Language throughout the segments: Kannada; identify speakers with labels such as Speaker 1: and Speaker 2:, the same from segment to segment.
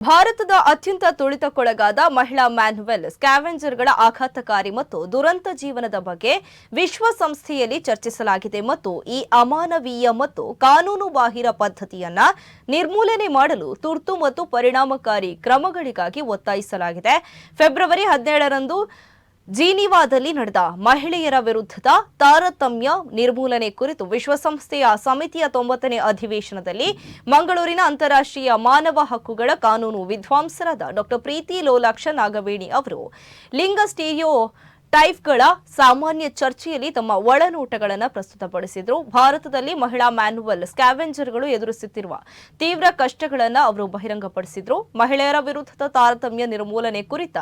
Speaker 1: ಭಾರತದ ಅತ್ಯಂತ ತುಳಿತಕ್ಕೊಳಗಾದ ಮಹಿಳಾ ಮ್ಯಾನ್ಯುವೆಲ್ ಸ್ಕ್ಯಾವೆಂಜರ್ಗಳ ಆಘಾತಕಾರಿ ಮತ್ತು ದುರಂತ ಜೀವನದ ಬಗ್ಗೆ ವಿಶ್ವಸಂಸ್ಥೆಯಲ್ಲಿ ಚರ್ಚಿಸಲಾಗಿದೆ ಮತ್ತು ಈ ಅಮಾನವೀಯ ಮತ್ತು ಕಾನೂನು ಬಾಹಿರ ಪದ್ಧತಿಯನ್ನ ನಿರ್ಮೂಲನೆ ಮಾಡಲು ತುರ್ತು ಮತ್ತು ಪರಿಣಾಮಕಾರಿ ಕ್ರಮಗಳಿಗಾಗಿ ಒತ್ತಾಯಿಸಲಾಗಿದೆ. ಫೆಬ್ರವರಿ ಹದಿನೇಳರಂದು ಜೀನಿವಾದಲ್ಲಿ ನಡೆದ ಮಹಿಳೆಯರ ವಿರುದ್ಧದ ತಾರತಮ್ಯ ನಿರ್ಮೂಲನೆ ಕುರಿತು ವಿಶ್ವಸಂಸ್ಥೆಯ ಸಮಿತಿಯ ತೊಂಬತ್ತನೇ ಅಧಿವೇಶನದಲ್ಲಿ ಮಂಗಳೂರಿನ ಅಂತಾರಾಷ್ಟ್ರೀಯ ಮಾನವ ಹಕ್ಕುಗಳ ಕಾನೂನು ವಿದ್ವಾಂಸರಾದ ಡಾಕ್ಟರ್ ಪ್ರೀತಿ ಲೋಲಾಕ್ಷ ನಾಗವೇಣಿ ಅವರು ಲಿಂಗ ಸ್ಟೀರಿಯೋ ಟೈಪ್ಗಳ ಸಾಮಾನ್ಯ ಚರ್ಚೆಯಲ್ಲಿ ತಮ್ಮ ಒಳನೋಟಗಳನ್ನು ಪ್ರಸ್ತುತಪಡಿಸಿದರು. ಭಾರತದಲ್ಲಿ ಮಹಿಳಾ ಮ್ಯಾನ್ಯುವಲ್ ಸ್ಕ್ಯಾವೆಂಜರ್ಗಳು ಎದುರಿಸುತ್ತಿರುವ ತೀವ್ರ ಕಷ್ಟಗಳನ್ನು ಅವರು ಬಹಿರಂಗಪಡಿಸಿದರು. ಮಹಿಳೆಯರ ವಿರುದ್ಧದ ತಾರತಮ್ಯ ನಿರ್ಮೂಲನೆ ಕುರಿತ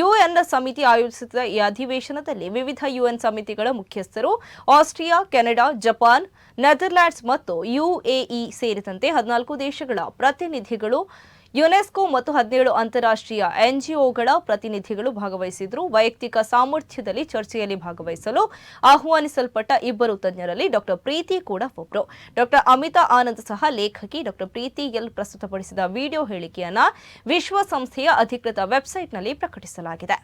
Speaker 1: ಯುಎನ್ ಸಮಿತಿ ಆಯೋಜಿಸಿದ ಈ ಅಧಿವೇಶನದಲ್ಲಿ ವಿವಿಧ ಯುಎನ್ ಸಮಿತಿಗಳ ಮುಖ್ಯಸ್ಥರು ಆಸ್ಟ್ರಿಯಾ, ಕೆನಡಾ, ಜಪಾನ್, ನೆದರ್ಲ್ಯಾಂಡ್ಸ್ ಮತ್ತು ಯುಎಇ ಸೇರಿದಂತೆ ಹದಿನಾಲ್ಕು ದೇಶಗಳ ಪ್ರತಿನಿಧಿಗಳು ಯುನೆಸ್ಕೋ ಮತ್ತು ಹದಿನೇಳು ಅಂತಾರಾಷ್ಟ್ರೀಯ ಎನ್ಜಿಒಗಳ ಪ್ರತಿನಿಧಿಗಳು ಭಾಗವಹಿಸಿದ್ರು. ವೈಯಕ್ತಿಕ ಸಾಮರ್ಥ್ಯದಲ್ಲಿ ಚರ್ಚೆಯಲ್ಲಿ ಭಾಗವಹಿಸಲು ಆಹ್ವಾನಿಸಲ್ಪಟ್ಟ ಇಬ್ಬರು ತಜ್ಞರಲ್ಲಿ ಡಾಕ್ಟರ್ ಪ್ರೀತಿ ಕೂಡ ಒಬ್ಬರು ಡಾಕ್ಟರ್ ಅಮಿತಾ ಆನಂದ್ ಸಹ ಲೇಖಕಿ. ಡಾಕ್ಟರ್ ಪ್ರೀತಿ ಎಲ್ ಪ್ರಸ್ತುತಪಡಿಸಿದ ವಿಡಿಯೋ ಹೇಳಿಕೆಯನ್ನ ವಿಶ್ವಸಂಸ್ಥೆಯ ಅಧಿಕೃತ ವೆಬ್ಸೈಟ್ನಲ್ಲಿ ಪ್ರಕಟಿಸಲಾಗಿದೆ.